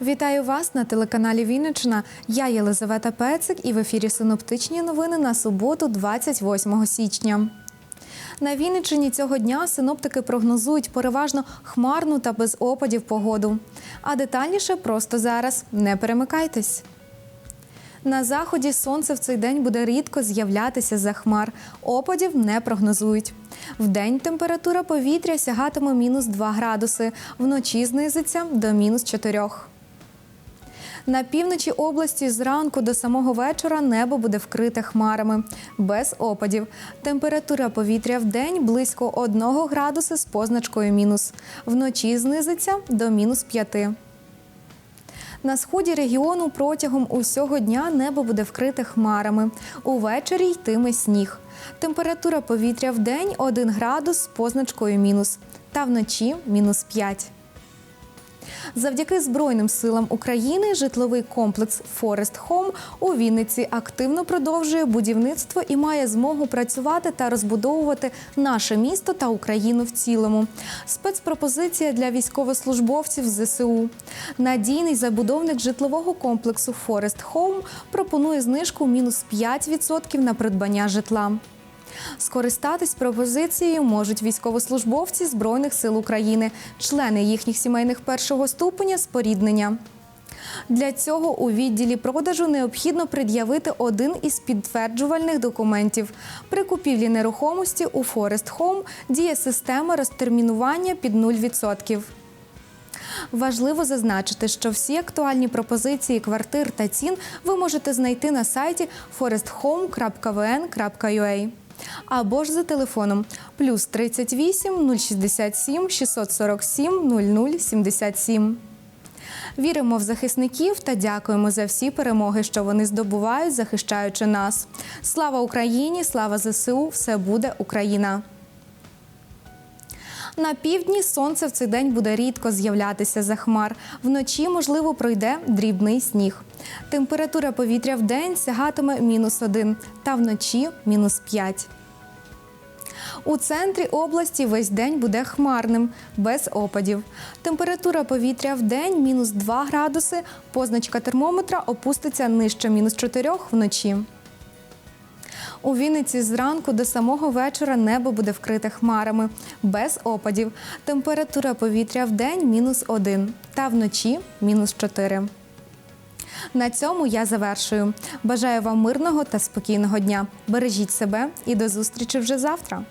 Вітаю вас на телеканалі Вінниччина. Я Єлизавета Пецик і в ефірі синоптичні новини на суботу, 28 січня. На Вінниччині цього дня синоптики прогнозують переважно хмарну та без опадів погоду. А детальніше просто зараз. Не перемикайтесь. На заході сонце в цей день буде рідко з'являтися за хмар. Опадів не прогнозують. Вдень температура повітря сягатиме мінус 2 градуси, вночі знизиться до мінус 4. На півночі області зранку до самого вечора небо буде вкрите хмарами, без опадів. Температура повітря в день близько 1 градуса з позначкою мінус. Вночі знизиться до мінус 5. На сході регіону протягом усього дня небо буде вкрите хмарами. Увечері йтиме сніг. Температура повітря в день 1 градус з позначкою мінус. Та вночі мінус 5. Завдяки Збройним силам України житловий комплекс Форест Хом у Вінниці активно продовжує будівництво і має змогу працювати та розбудовувати наше місто та Україну в цілому. Спецпропозиція для військовослужбовців ЗСУ. Надійний забудовник житлового комплексу Форест Хоум пропонує знижку мінус 5% на придбання житла. Скористатись пропозицією можуть військовослужбовці Збройних сил України, члени їхніх сімейних першого ступеня споріднення. Для цього у відділі продажу необхідно пред'явити один із підтверджувальних документів. При купівлі нерухомості у Forest Home діє система розтермінування під 0%. Важливо зазначити, що всі актуальні пропозиції квартир та цін ви можете знайти на сайті foresthome.vn.ua або ж за телефоном плюс 38 067 647 0077. Віримо в захисників та дякуємо за всі перемоги, що вони здобувають, захищаючи нас. Слава Україні! Слава ЗСУ! Все буде Україна! На півдні сонце в цей день буде рідко з'являтися за хмар. Вночі, можливо, пройде дрібний сніг. Температура повітря в день сягатиме мінус один, та вночі мінус п'ять. У центрі області весь день буде хмарним, без опадів. Температура повітря в день мінус 2 градуси, позначка термометра опуститься нижче мінус 4 вночі. У Вінниці зранку до самого вечора небо буде вкрите хмарами, без опадів. Температура повітря в день мінус 1, та вночі мінус 4. На цьому я завершую. Бажаю вам мирного та спокійного дня. Бережіть себе і до зустрічі вже завтра.